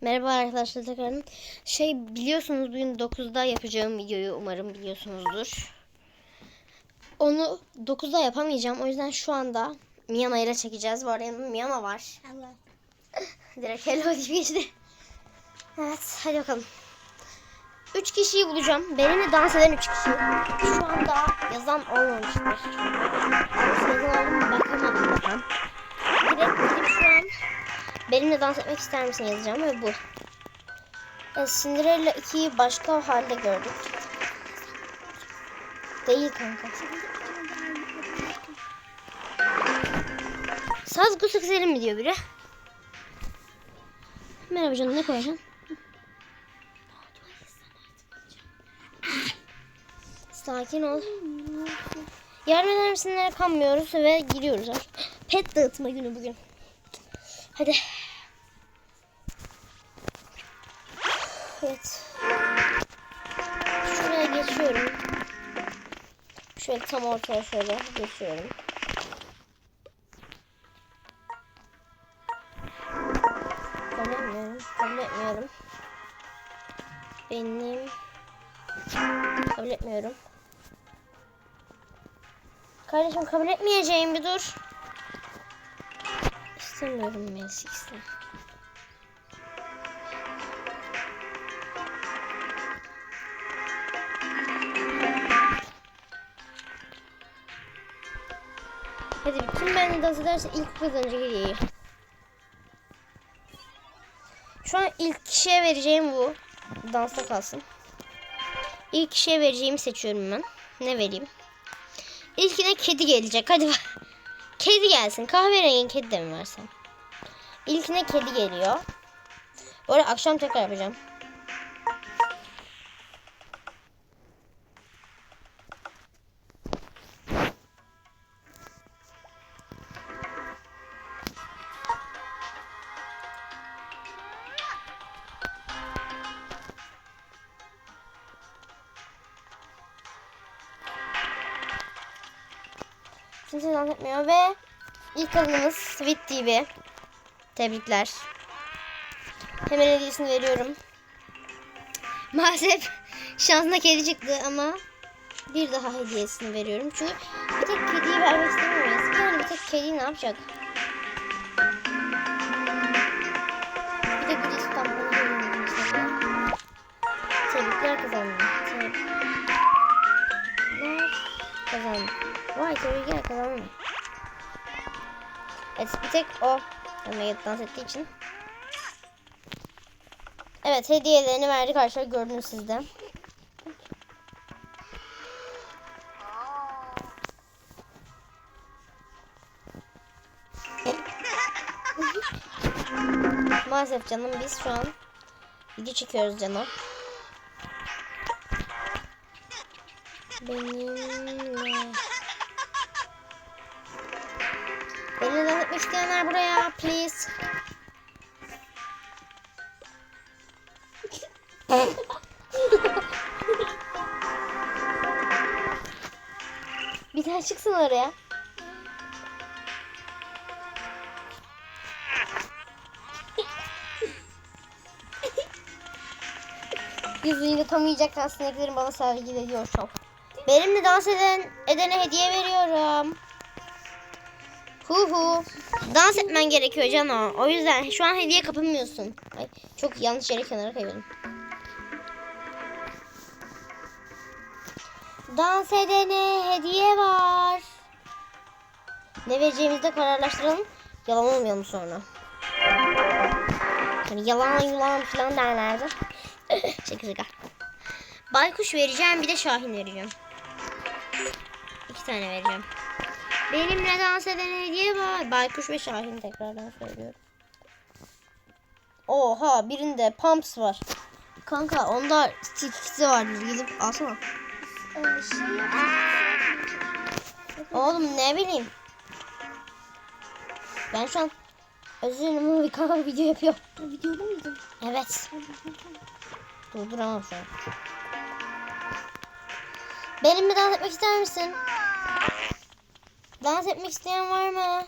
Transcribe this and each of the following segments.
Merhaba arkadaşlar tekrar. Şey biliyorsunuz bugün 9'da yapacağım videoyu umarım biliyorsunuzdur. Onu 9'da yapamayacağım. O yüzden şu anda Miyana ile çekeceğiz. Bu arada yanımda Miyana var. Allah. Direkt hello deyip geçti. Evet hadi bakalım. 3 kişiyi bulacağım. Benimle dans eden 3 kişi. Şu anda yazan olmamıştır. Yazan mu bakamadım bakalım. Benimle dans etmek ister misin yazacağım ve bu. Evet, Cinderella 2'yi başka halde gördük. Değil kanka. Saz kutu güzelim mi diyor biri. Merhaba canım ne koyacaksın? Sakin ol. Yardım eder misinler kanmıyoruz ve giriyoruz. Pet dağıtma günü bugün. Hadi. Evet. Şuraya geçiyorum. Şöyle tam ortaya şöyle geçiyorum. Kabul etmiyorum. Kabul etmiyorum. Benim kabul etmiyorum. Kardeşim kabul etmeyeceğim bir dur. İstemiyorum Melsix'le. Hadi kim benimle dans ederse ilk kazanacak hediyeyi. Şu an ilk kişiye vereceğim bu. Dansta kalsın. İlk kişiye vereceğimi seçiyorum ben. Ne vereyim? İlkine kedi gelecek. Hadi bak. Kedi gelsin. Kahverengi kedi de mi versem? İlkine kedi geliyor. Bu akşam tekrar yapacağım. İlk kadınımız Sweet TV. Tebrikler. Hemen hediyesini veriyorum. Maalesef şansına kedi çıktı ama bir daha hediyesini veriyorum. Çünkü bir tek kediyi vermek istemiyorum. Yani bir tek kediyi ne yapacak? Bir tek bir İstanbul'u. Tebrikler kazandım. Tebrikler kazandım. Vay tebrikler kazandım. Evet bir tek o. Ama dans ettiği için. Evet hediyelerini verdik arkadaşlar gördünüz siz de. Maalesef canım biz şu an video çekiyoruz canım. Benimle. Benimle dans etmek isteyenler buraya please. Bir daha çıksın oraya. Yüzünü yutamayacak sineklerim bana sergi ediyor çok. Benimle dans eden edene hediye veriyorum. Hu hu. Dans etmen gerekiyor Cano. O yüzden şu an hediye kapamıyorsun. Ay, çok yanlış yere kenara kayıyordum. Dans edene hediye var. Ne vereceğimizi de kararlaştıralım. Yalan olmayalım sonra. Hani yalan yulan falan derlerdi. şaka şaka. Baykuş vereceğim bir de Şahin vereceğim. İki tane vereceğim. Benimle dans eden hediye var. Baykuş ve Şahin tekrardan söylüyorum. Oha birinde Pumps var. Kanka onda tilkisi var. Gidip alsana. Oğlum ne bileyim. Ben şu an özür dilerim bir kanka video yapıyor. videoda mıydın? Evet. Durduramam şu an. Benimle dans etmek ister misin? Dans etmek isteyen var mı?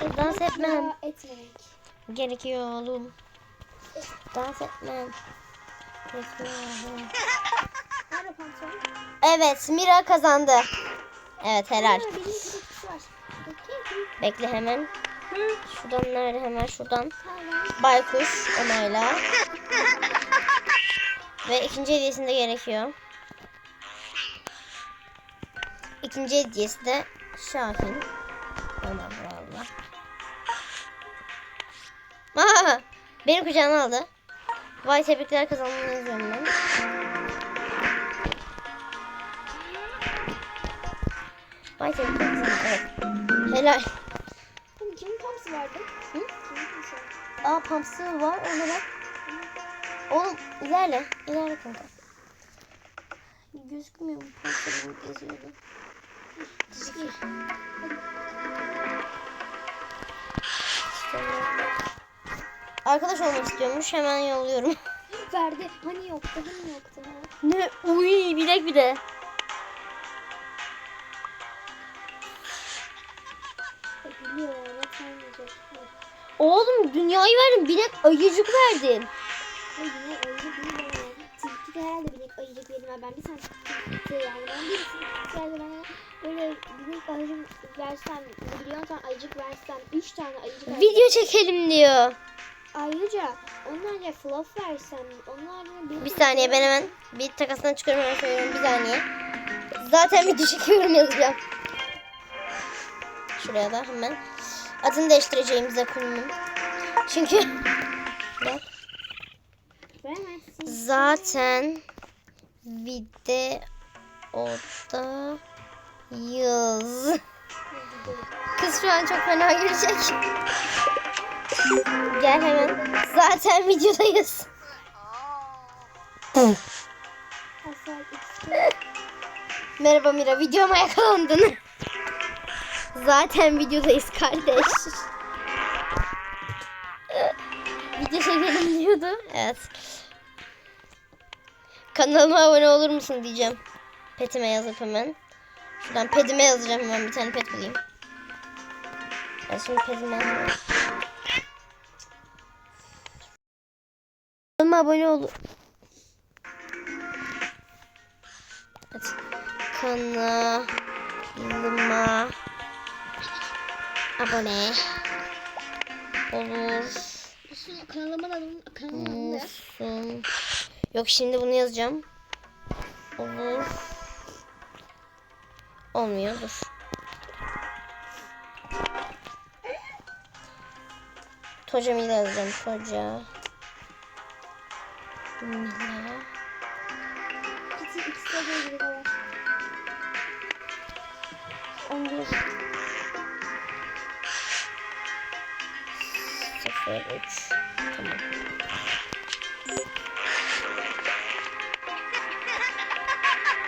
Dans etmem. Etmedik. gerekiyor oğlum. Dans etmem. Evet Mira kazandı. Evet helal. Bekle hemen. Şuradan nerede hemen şuradan. Baykuş onayla. Ve ikinci hediyesini de gerekiyor. İkinci hediyesi de Şahin. Aman valla. Aa, benim kucağına aldı. Vay tebrikler kazandığını yazıyorum ben. Vay tebrikler kazandın. Evet. Helal. Kimin pamsı vardı? Hı? Kimin pamsı vardı? Aa pamsı var ona bak. Oğlum ilerle. İlerle kanka. Gözükmüyor bu pamsı geziyordu. Arkadaş olmak istiyormuş. Hemen yolluyorum. Verdi. Hani yoktu, hani yoktu. Ne? Uy bilek bir de. Oğlum dünyayı verdin. Bilek ayıcık verdin. Ne Herhalde binek ayıcık verim. Ben bir tane tilki yani. Ben bir bana böyle binek ayıcık versem, milyon tane ayıcık versem, üç tane ayıcık versem. Video çekelim diyor. Ayrıca onlarca fluff versem, onlarca bir, Bir saniye ben hemen bir takasından çıkıyorum hemen söylüyorum. Bir saniye. Zaten video çekiyorum yazacağım. Şuraya da hemen. Adını değiştireceğim Zakuni'nin. Çünkü bak. Zaten videoda yaz. Kız şu an çok fena gülecek. Gel hemen. Zaten videodayız. Merhaba Mira, videoma yakalandın. Zaten videodayız kardeş. Video çekelim diyordu. Evet. Kanalıma abone olur musun diyeceğim. Petime yazıp hemen. Şuradan pedime yazacağım hemen bir tane pet bulayım. Ben şimdi pedime yazıyorum. Kanalıma abone ol. Hadi. Kanalıma abone olur Kanalımın adını, kanalımın adını ver. musun? Yok şimdi bunu yazacağım. Olur. Olmuyor dur. Toca Mila yazacağım. Toca Mila. Kitty X'de de ilgili var. 11 0 3 Tamam.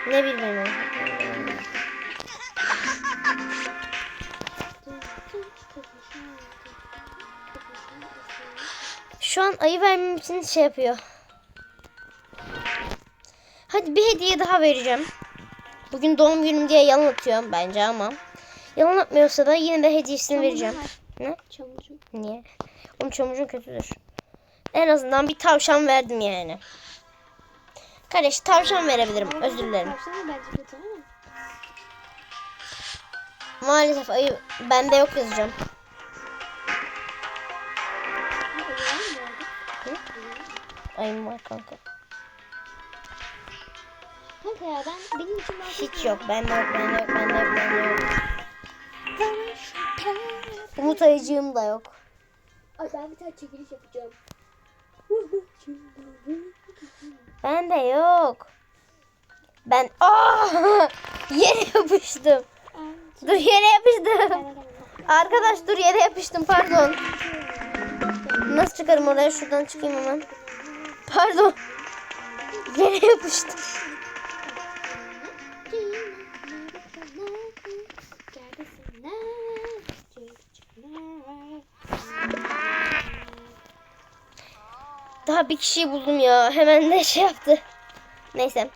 Ne bilmem. Şu an ayı vermem için şey yapıyor. Hadi bir hediye daha vereceğim. Bugün doğum günüm diye yalan atıyorum bence ama. Yalan atmıyorsa da yine de hediyesini vereceğim. Ne? Çamurcum. Niye? Oğlum çamurcun kötüdür. En azından bir tavşan verdim yani. Kardeş tavşan verebilirim. Özür dilerim. Tavşan da bence kötü ama. Maalesef ayı bende yok yazacağım. Var? Ayım var kanka. Kanka ya ben benim için ben Hiç yok. Bende yok. Bende yok. Bende yok. Bende yok. Umut ayıcığım da yok. Ay ben bir tane çekiliş yapacağım. Bende yok. Ben Aa! yere yapıştım. Dur yere yapıştım. Arkadaş dur yere yapıştım pardon. Nasıl çıkarım oraya? Şuradan çıkayım hemen. Pardon. Yere yapıştım. Daha bir kişiyi buldum ya. Hemen de şey yaptı. Neyse.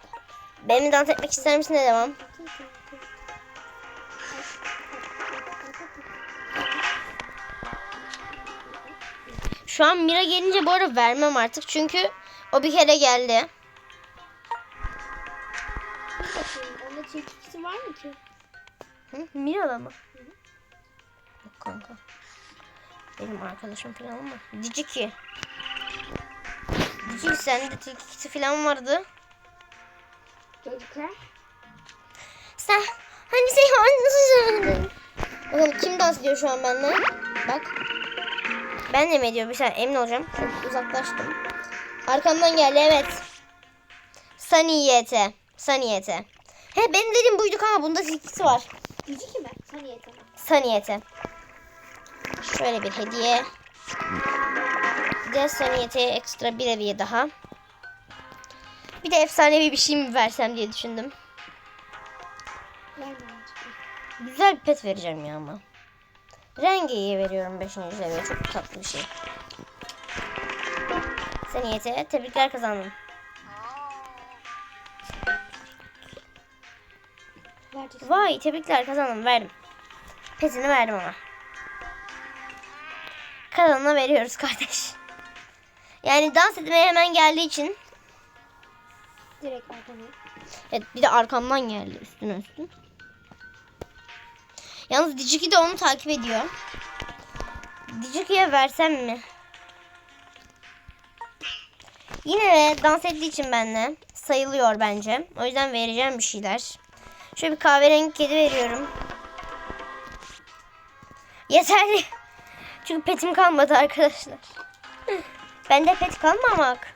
Benimle dans etmek ister misin? Ne devam? Şu an Mira gelince bu arada vermem artık. Çünkü o bir kere geldi. Onda tilkisi var mı ki? Hı? Mira'da mı? Yok kanka. Benim arkadaşım falan mı? Diciki. Diciki sende tilkisi falan vardı. Çocuklar. Sen hani sen hani nasıl söyledin? Bakalım kim dans ediyor şu an benimle? Bak. Ben de mi ediyor? Bir saniye emin olacağım. Çok uzaklaştım. Arkamdan geldi evet. Sunny YT. He benim dediğim buydu kanka. Bunda tilkisi var. Cici kime? Saniye tamam. Saniyete. Şöyle bir hediye. Bir de Saniyete ekstra bir hediye daha. Bir de efsanevi bir şey mi versem diye düşündüm. Güzel bir pet vereceğim ya ama. Rengeyi veriyorum 5. seviye. Çok tatlı bir şey. Saniyete tebrikler. Vereceksin. Vay tebrikler kazandım verdim. Petini verdim ama. Kazanana veriyoruz kardeş. Yani dans etmeye hemen geldiği için Direkt arkana. Evet bir de arkamdan geldi üstüne üstün. Yalnız Diciki de onu takip ediyor. Diciki'ye versem mi? Yine de dans ettiği için benimle sayılıyor bence. O yüzden vereceğim bir şeyler. Şöyle bir kahverengi kedi veriyorum. Yeterli. Çünkü petim kalmadı arkadaşlar. Bende pet kalmamak.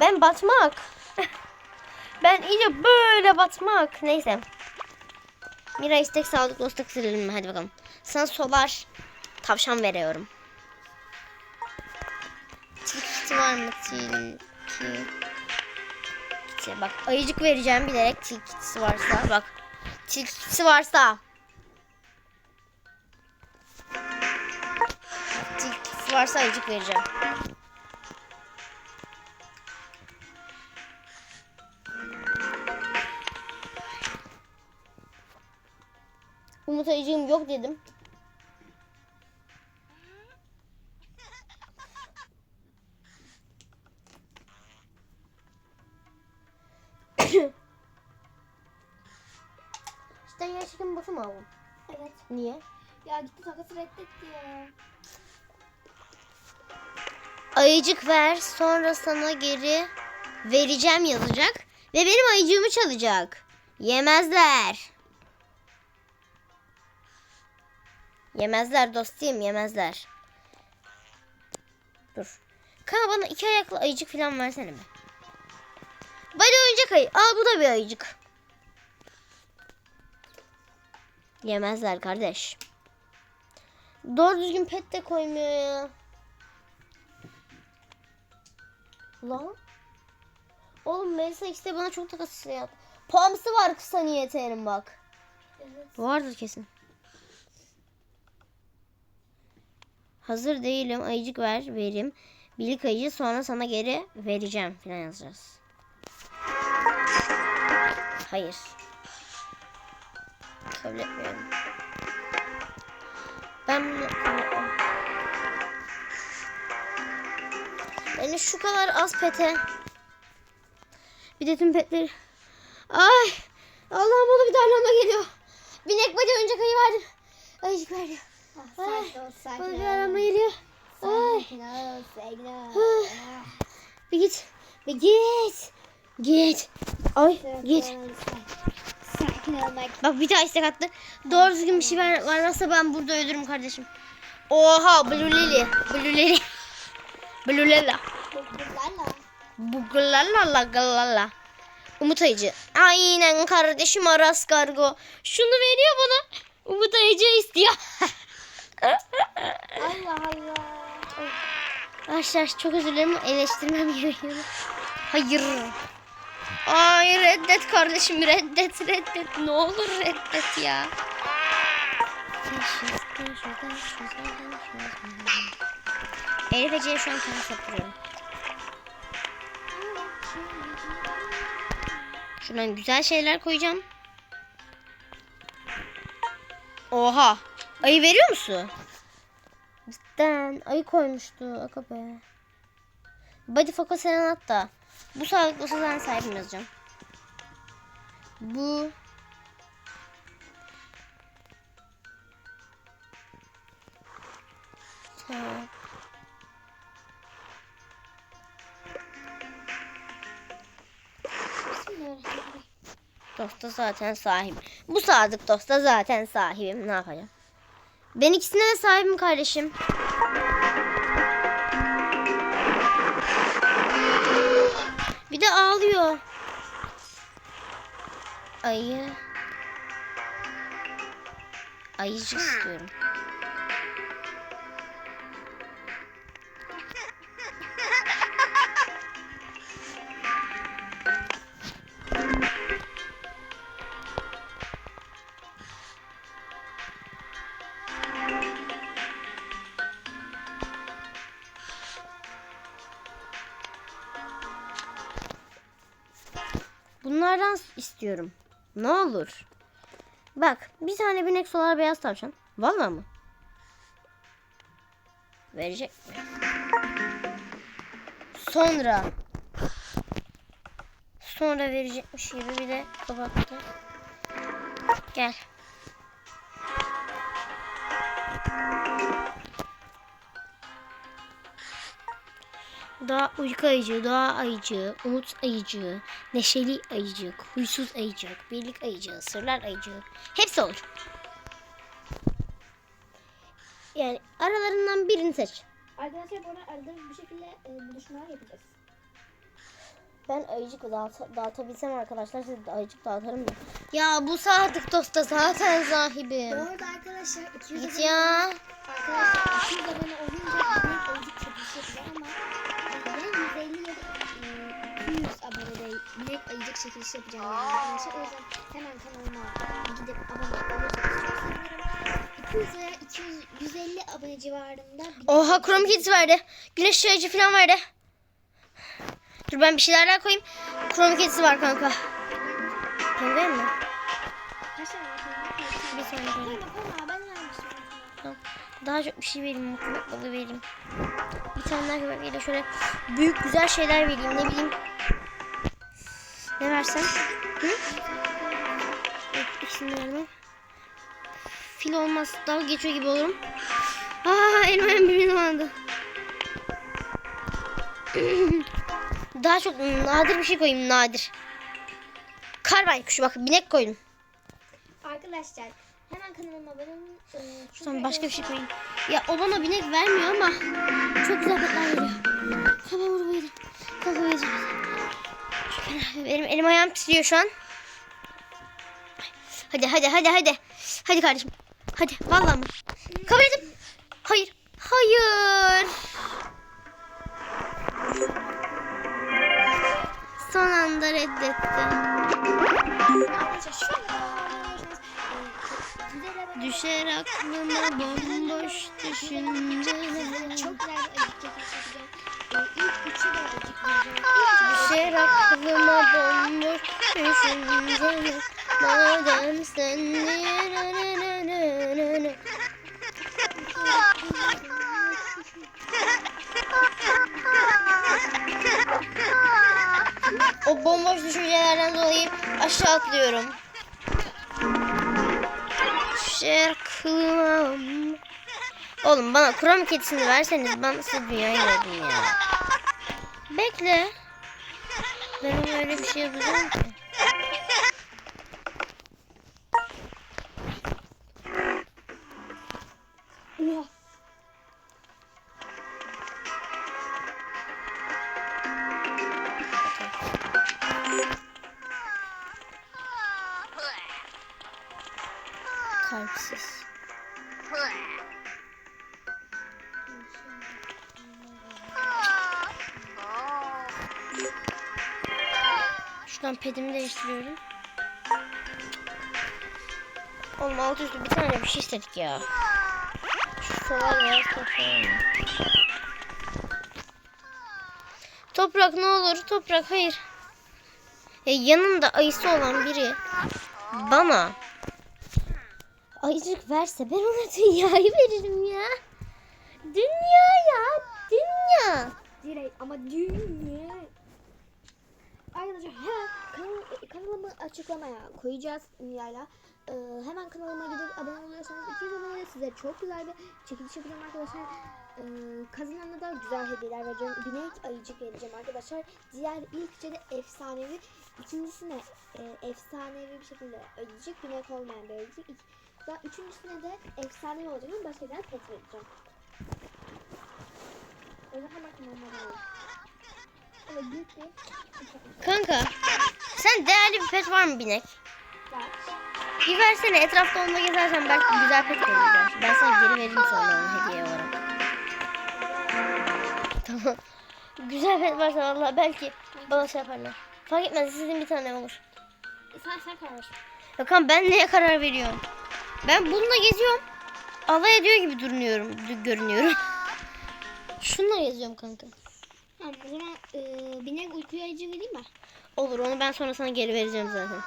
Ben batmak. Ben iyice böyle batmak. Neyse. Mira istek sağlık dostluk silelim? Hadi bakalım. Sana solar tavşan veriyorum. Tilki var mı? Tilki. Tilki. Bak ayıcık vereceğim bilerek tilkisi varsa. Bak. Tilkisi varsa. Tilkisi varsa ayıcık vereceğim. Umut ayıcığım yok dedim. işte gerçekten boşu mu aldın? Evet. Niye? Ya gitti takası reddetti ya. Ayıcık ver sonra sana geri vereceğim yazacak. Ve benim ayıcığımı çalacak. Yemezler. Yemezler dostum yemezler. Dur. Kanka bana iki ayaklı ayıcık falan versene be. Bana oyuncak ayı. Al bu da bir ayıcık. Yemezler kardeş. Doğru düzgün pet de koymuyor ya. Lan. Oğlum işte bana çok takas yap. Pamsı var kısa niyetenin bak. Evet. Vardır kesin. Hazır değilim. Ayıcık ver. Verim. Birlik ayıcı sonra sana geri vereceğim falan yazacağız. Hayır. Kabul etmiyorum. Ben bunu... Yani şu kadar az pete. Bir de tüm petleri. Ay! Allah'ım bana bir darlama geliyor. Binek bacı oyuncak ayı verdim. Ayıcık verdi. Ah, sakin ol, darlama geliyor. Sakin ol, sakin ol. Bir git. Bir git. Git. Ay git. Sakin ol bak. Bak bir daha istek attı. Doğru düzgün bir şey ver, vermezse ben burada ölürüm kardeşim. Oha Blue Lily. Blue Lily. Blue Lila. Bunlarla. Buglala galala. Umut Ayıcı. Aynen kardeşim Aras Kargo. Şunu veriyor bana. Umut Ayıcı istiyor. Allah Allah. Arkadaşlar çok özür dilerim. Eleştirmem gerekiyor. Hayır. Ay reddet kardeşim reddet reddet. Ne olur reddet ya. Elif Ece'ye şu an temas yaptırıyorum. Şuradan güzel şeyler koyacağım. Oha. Ayı veriyor musun? cidden ayı koymuştu. Aga be. Body focus sen at da. Bu sağlıklı olsa ben sahibim yazacağım. Bu. Bismillahirrahmanirrahim. Dosta zaten sahibim. Bu sadık dosta zaten sahibim. Ne yapacağım? Ben ikisine de sahibim kardeşim. Bir de ağlıyor. Ayı. Ayıcık istiyorum. İstiyorum. Ne olur. Bak bir tane binek solar beyaz tavşan. Valla mı? Verecek mi? Sonra. Sonra verecekmiş gibi bir de kapattı. Gel. Daha uyku ayıcığı, doğa ayıcığı, umut ayıcığı, neşeli ayıcık, huysuz ayıcık, birlik ayıcığı, sırlar ayıcığı. Hepsi olur. Yani aralarından birini seç. Arkadaşlar bu arada bir şekilde e, buluşmalar yapacağız. Ben ayıcık dağıt dağıtabilsem arkadaşlar size de ayıcık dağıtırım da. Ya bu sadık dosta zaten sahibim. Bu arada arkadaşlar 200 Git ya. arkadaşlar 200 abone olunca büyük ayıcık çekilişi ama 200 abonede büyük ayıcık çekilişi yapacağım yani arkadaşlar. O yüzden hemen kanalıma gidip abone olursanız çok sevinirim. 200 veya 200, 150 abone civarında Oha Chrome Kids verdi. Güneş ayıcı falan verdi. Dur ben bir şeyler daha koyayım. Chrome Kids var kanka. Penguen mi? Bir saniye. Tamam. Daha çok bir şey vereyim. Balığı vereyim. Bir tane daha şöyle büyük güzel şeyler vereyim. Ne bileyim. Ne versem? Hı? Yok ikisini vermem. Fil olmaz. Dalga geçiyor gibi olurum. Aa elim ayağım birbirine dolandı. Daha çok nadir bir şey koyayım nadir. Kar kuşu bak binek koydum. Arkadaşlar hemen kanalıma abone olun. Ee, Sonra başka bir şey koyayım. Ya o bana binek vermiyor ama çok güzel petler veriyor. Tamam bunu yedim. Benim elim ayağım titriyor şu an. Hadi hadi hadi hadi. Hadi kardeşim. Hadi vallahi mı? Kabul edin. Hayır. Hayır. Son anda reddetti. Arkadaşlar şu an e, Düşer aklıma bomboş düşünceler. çok güzel Düşer aklıma bomboş düşünceler Madem sen na na na na. O bomboş düşüncelerden dolayı aşağı atlıyorum. Düşer aklıma Oğlum bana Chrome kedisini verseniz ben size dünyayı verdim ya. Bekle. Ben öyle bir şey yapacağım ki. Şey istedik ya. Şu beyaz toprak. Ne olur toprak hayır. Ya yanında ayısı olan biri bana ayıcık verse ben ona dünyayı veririm ya. Dünya ya. Dünya. Direkt ama dünya. Arkadaşlar hemen kanal, kanalımı açıklamaya koyacağız Mia'yla. Ee, hemen kanalıma gidip abone oluyorsanız 200 abone size çok güzel bir çekiliş yapacağım arkadaşlar. Ee, kazanana da güzel hediyeler vereceğim. Binek ayıcık vereceğim arkadaşlar. Diğer ilkçe de efsanevi. ikincisine e, efsanevi bir şekilde ayıcık. Binek olmayan bir ayıcık. Daha üçüncüsüne de efsanevi olacak başka bir pet vereceğim. Yüzden hemen kanalıma Kanka sen değerli bir pet var mı binek? Bir versene etrafta onunla gezersen belki güzel pet belki. Ben sana geri veririm sonra onu hediye olarak. Tamam. Güzel pet varsa vallahi belki bana şey yaparlar. Fark etmez sizin bir tane olur. Sen sen karar ver. Ben neye karar veriyorum. Ben bununla geziyorum. Alay ediyor gibi duruyorum, d- görünüyorum. Şununla geziyorum kanka. Tamam o zaman e, binek uykuya acı vereyim mi? Olur onu ben sonra sana geri vereceğim zaten.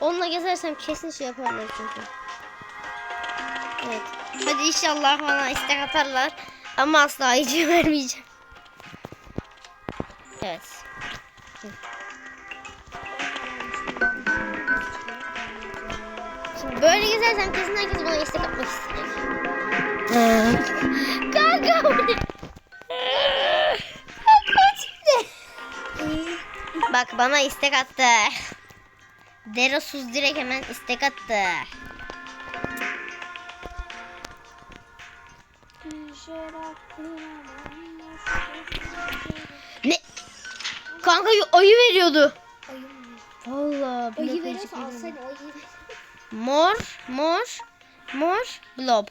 Onunla gezersem kesin şey yaparlar çünkü. Evet. Hadi inşallah bana istek atarlar. Ama asla izin vermeyeceğim. Evet. Şimdi böyle gezersem kesin herkes bana istek atmak isteyecek. Kanka bu ne? Bak bana istek attı. Derosuz direkt hemen istek attı. Ne? Kanka ayı veriyordu. Vallahi. Ayı veriyorsa. Mor, mor, mor, blob.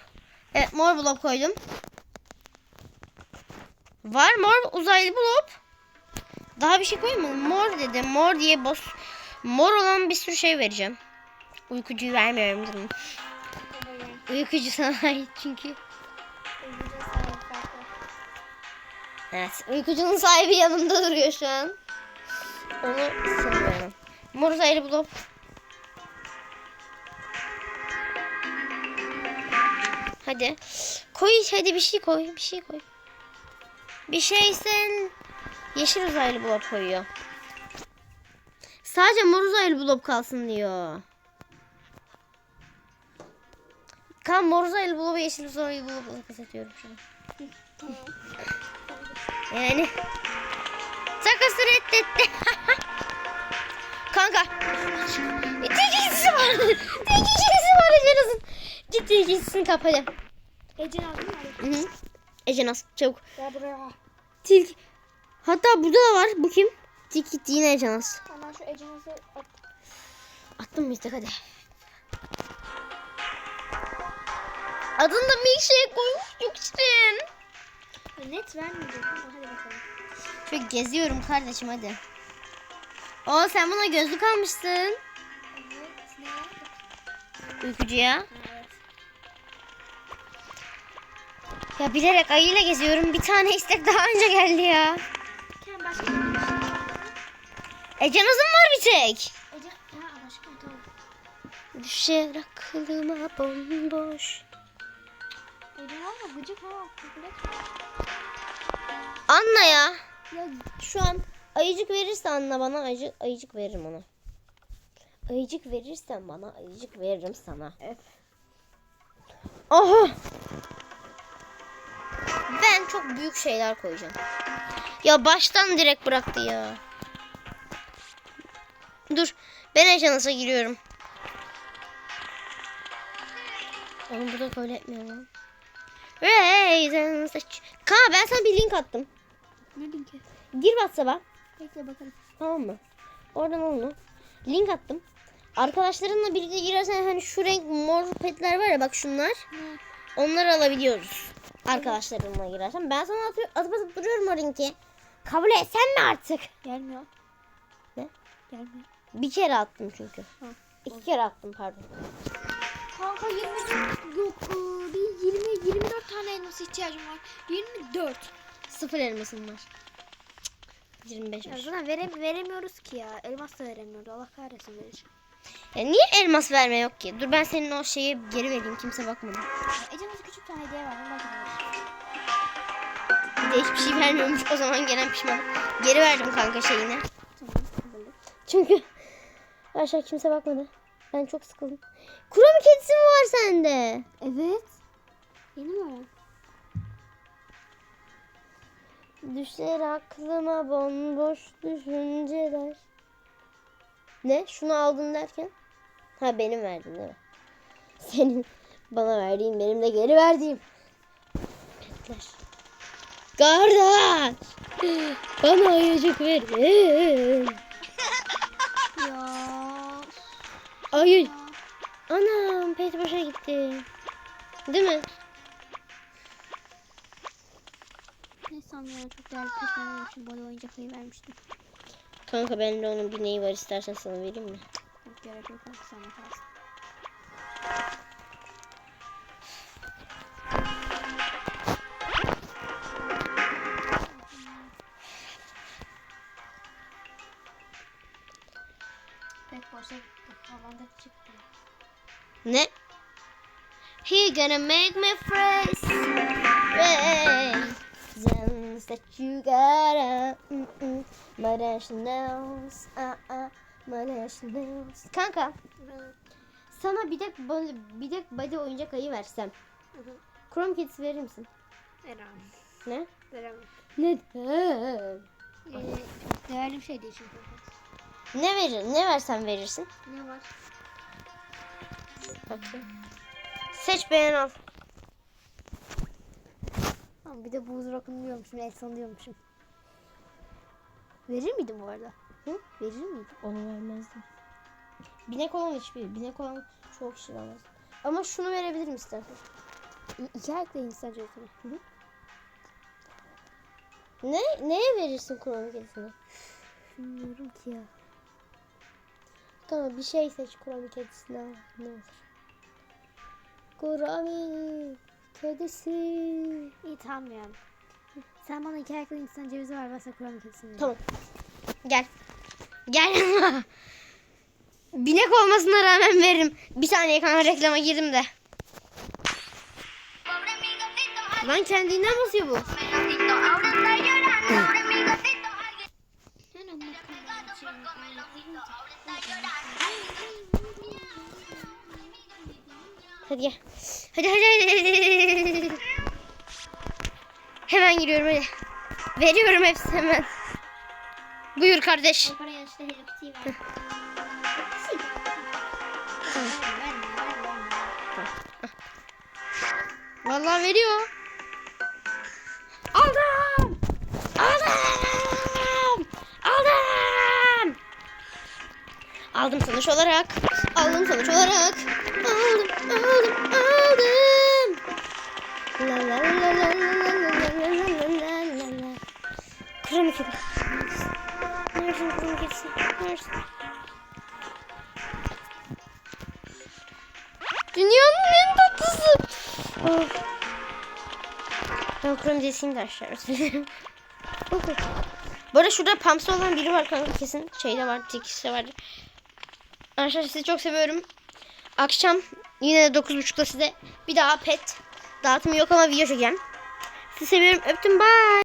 Evet mor blob koydum. Var mor uzaylı blob. Daha bir şey koyayım mı? Mor dedim. Mor diye boss. Mor olan bir sürü şey vereceğim. Uykucuyu vermiyorum canım. Uykucu sana ait çünkü. Evet. Uykucunun sahibi yanımda duruyor şu an. Onu seviyorum. Mor uzaylı blob. Hadi. Koy hadi bir şey koy. Bir şey koy. Bir şeysen yeşil uzaylı blok koyuyor. Sadece mor uzaylı blok kalsın diyor. Kan mor uzaylı blok ve yeşil uzaylı blok satıyorum şu an. Yani Takası reddetti. Kanka. Tekisi var. Tekisi var Ecenaz'ın. Git tekisini kap hadi. Ecen aldın mı? Hı hı. Ecenaz çabuk. Gel buraya. Tilki. Hatta burada da var. Bu kim? Tilki yine Ecenaz. Hemen şu Ecenaz'ı at. Attım mı istek hadi. Adını da milkshake koymuş. Çok şirin. Net vermeyecek hadi bakalım. Şöyle geziyorum kardeşim hadi. Oo sen buna gözlük almışsın. Evet. Uykucuya. Evet. Ya bilerek ayıyla geziyorum. Bir tane istek daha önce geldi ya. Başka Ecenaz'ın var bir tek. Tamam. Düşer aklıma bomboş. Ecen ama gıcık ha. Kukulet. Anla ya. Ya Şu an ayıcık verirse Anna bana ayıcık, ayıcık veririm ona. Ayıcık verirsen bana ayıcık veririm sana. Evet. Aha. Ben çok büyük şeyler koyacağım. Ya baştan direkt bıraktı ya. Dur. Ben ajansa giriyorum. Oğlum bu da kabul etmiyor lan. Raisin saç. Kaan ben sana bir link attım. ne linki? Gir WhatsApp'a. Bekle bakalım. Tamam mı? Oradan onu. Link attım. Arkadaşlarınla birlikte girersen hani şu renk mor petler var ya bak şunlar. Onları alabiliyoruz. Arkadaşlarınla girersen. Ben sana atıyor, atıp atıp duruyorum o linki. Kabul etsen mi artık? Gelmiyor. Ne? Gelmiyor. Bir kere attım çünkü. Ha. İki kere attım pardon. Kanka 20 yok e, bir 20 24 tane elmas ihtiyacım var. 24. Sıfır elmasım var. Cık, 25 Ya zaten verem veremiyoruz ki ya. Elmas da veremiyoruz. Allah kahretsin vereceğim. Ya niye elmas verme yok ki? Dur ben senin o şeyi geri vereyim kimse bakmadı. Ece nasıl küçük tane hediye var. Bakın. de hiçbir şey vermiyormuş. O zaman gelen pişman. Geri verdim kanka şeyini. Tamam. Çünkü aşağı kimse bakmadı. Ben çok sıkıldım. Kurum kedisi mi var sende? Evet. Yeni mi öğren? Düşler aklıma bomboş düşünceler. Ne? Şunu aldın derken? Ha benim verdin değil mi? Senin bana verdiğin benim de geri verdiğim. Petler. Kardeş. Bana ayıcık verin. Ya. Ayı. Anam pet boşa gitti. Değil mi? Ama ya çok değerli peşin için bana oyuncak ayı vermiştim. Kanka bende onun bir neyi var istersen sana vereyim mi? Yok gerek yok sana kalsın. Pek boşa gitti. Havanda çıktı. Ne? He gonna make me fresh. Reasons that you gotta. Mm -mm. My nationals. Uh -uh. My nationals. Kanka sana bir de böyle bir de body oyuncak ayı versem. Chrome Kids verir misin? Veremem. Ne? Veremem. Neden? Ee, değerli bir şey değil çünkü. Ne verir? Ne versen verirsin. Ne var? Bakayım. Seç beğen al. Ama bir de buz rock'unu diyormuşum, Elson diyormuşum. Verir miydim bu arada? Hı? Verir miydim? Onu vermezdim. Binek olan hiçbir. Binek olan çok kişi vermez. Ama şunu verebilirim istersen. İki ayaklı insan cüzdanı. Hı hı. Ne? Neye verirsin Kur'an kedisine? Bilmiyorum ki ya. Tamam bir şey seç Kur'an kedisine. Ne olur. Kur'an kedisi. İyi tamam yani. Sen bana iki ayaklı insan cevizi ver, ben sana Kur'an kedisini. Tamam. Gel. Gel. Binek olmasına rağmen veririm. Bir saniye kanka reklama girdim de. Lan kendinden basıyor bu. Hadi gel. Hadi hadi hadi. Hemen giriyorum hadi. Veriyorum hepsini hemen. Buyur kardeş. Vallahi veriyor. Aldım. Aldım. Aldım. Aldım sonuç olarak. Aldım sonuç olarak. Aldım, aldım. La la la la la la la la la la la. Kurum kedi. Neredesin kurum kedisi? Neredesin? Dünyanın en tatlısı. Oh. Ben kurum kedisiyim de aşağı. Oh. Bu arada şurada pamsı olan biri var kanka kesin. Şeyde var, tikisi var. Arkadaşlar sizi çok seviyorum. Akşam yine de 9.30'da size bir daha pet dağıtımı yok ama video çekeceğim. Sizi seviyorum. Öptüm. Bye.